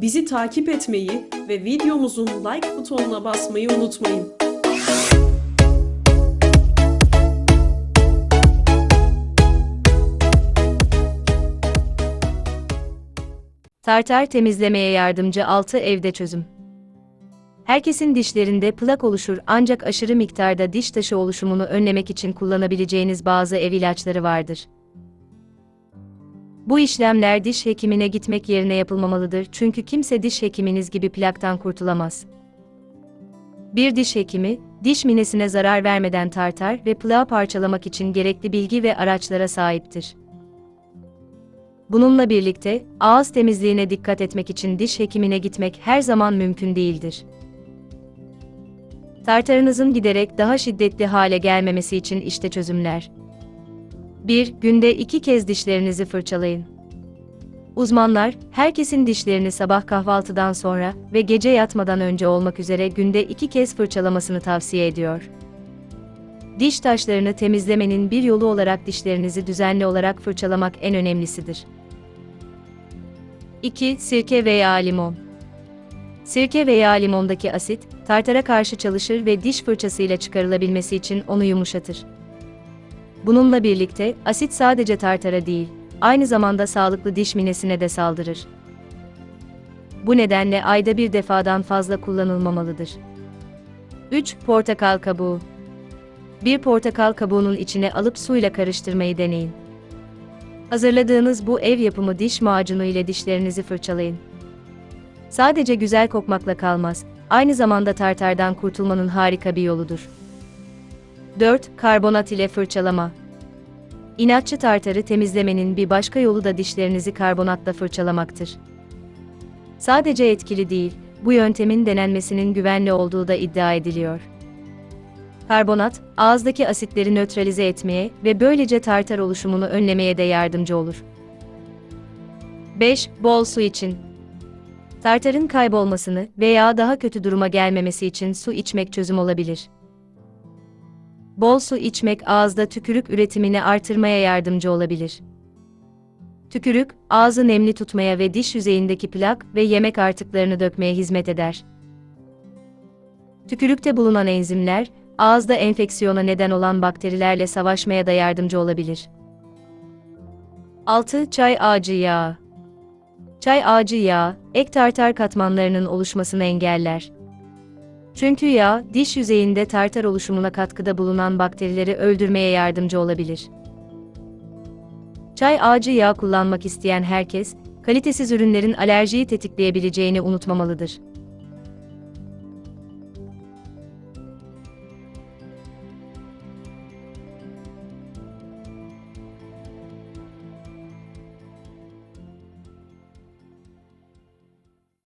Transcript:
Bizi takip etmeyi ve videomuzun like butonuna basmayı unutmayın. Tartar temizlemeye yardımcı 6 evde çözüm. Herkesin dişlerinde plak oluşur ancak aşırı miktarda diş taşı oluşumunu önlemek için kullanabileceğiniz bazı ev ilaçları vardır. Bu işlemler diş hekimine gitmek yerine yapılmamalıdır çünkü kimse diş hekiminiz gibi plaktan kurtulamaz. Bir diş hekimi, diş minesine zarar vermeden tartar ve plağı parçalamak için gerekli bilgi ve araçlara sahiptir. Bununla birlikte, ağız temizliğine dikkat etmek için diş hekimine gitmek her zaman mümkün değildir. Tartarınızın giderek daha şiddetli hale gelmemesi için işte çözümler. 1. Günde iki kez dişlerinizi fırçalayın. Uzmanlar, herkesin dişlerini sabah kahvaltıdan sonra ve gece yatmadan önce olmak üzere günde iki kez fırçalamasını tavsiye ediyor. Diş taşlarını temizlemenin bir yolu olarak dişlerinizi düzenli olarak fırçalamak en önemlisidir. 2. Sirke veya limon. Sirke veya limondaki asit, tartara karşı çalışır ve diş fırçasıyla çıkarılabilmesi için onu yumuşatır. Bununla birlikte, asit sadece tartara değil, aynı zamanda sağlıklı diş minesine de saldırır. Bu nedenle ayda bir defadan fazla kullanılmamalıdır. 3. Portakal kabuğu. Bir portakal kabuğunun içine alıp suyla karıştırmayı deneyin. Hazırladığınız bu ev yapımı diş macunu ile dişlerinizi fırçalayın. Sadece güzel kokmakla kalmaz, aynı zamanda tartardan kurtulmanın harika bir yoludur. 4. Karbonat ile fırçalama. İnatçı tartarı temizlemenin bir başka yolu da dişlerinizi karbonatla fırçalamaktır. Sadece etkili değil, bu yöntemin denenmesinin güvenli olduğu da iddia ediliyor. Karbonat, ağızdaki asitleri nötralize etmeye ve böylece tartar oluşumunu önlemeye de yardımcı olur. 5. Bol su için. Tartarın kaybolmasını veya daha kötü duruma gelmemesi için su içmek çözüm olabilir. Bol su içmek ağızda tükürük üretimini artırmaya yardımcı olabilir. Tükürük, ağzı nemli tutmaya ve diş yüzeyindeki plak ve yemek artıklarını dökmeye hizmet eder. Tükürükte bulunan enzimler, ağızda enfeksiyona neden olan bakterilerle savaşmaya da yardımcı olabilir. 6. Çay ağacı yağı. Çay ağacı yağı, ek tartar katmanlarının oluşmasını engeller. Çünkü yağ, diş yüzeyinde tartar oluşumuna katkıda bulunan bakterileri öldürmeye yardımcı olabilir. Çay ağacı yağı kullanmak isteyen herkes, kalitesiz ürünlerin alerjiyi tetikleyebileceğini unutmamalıdır.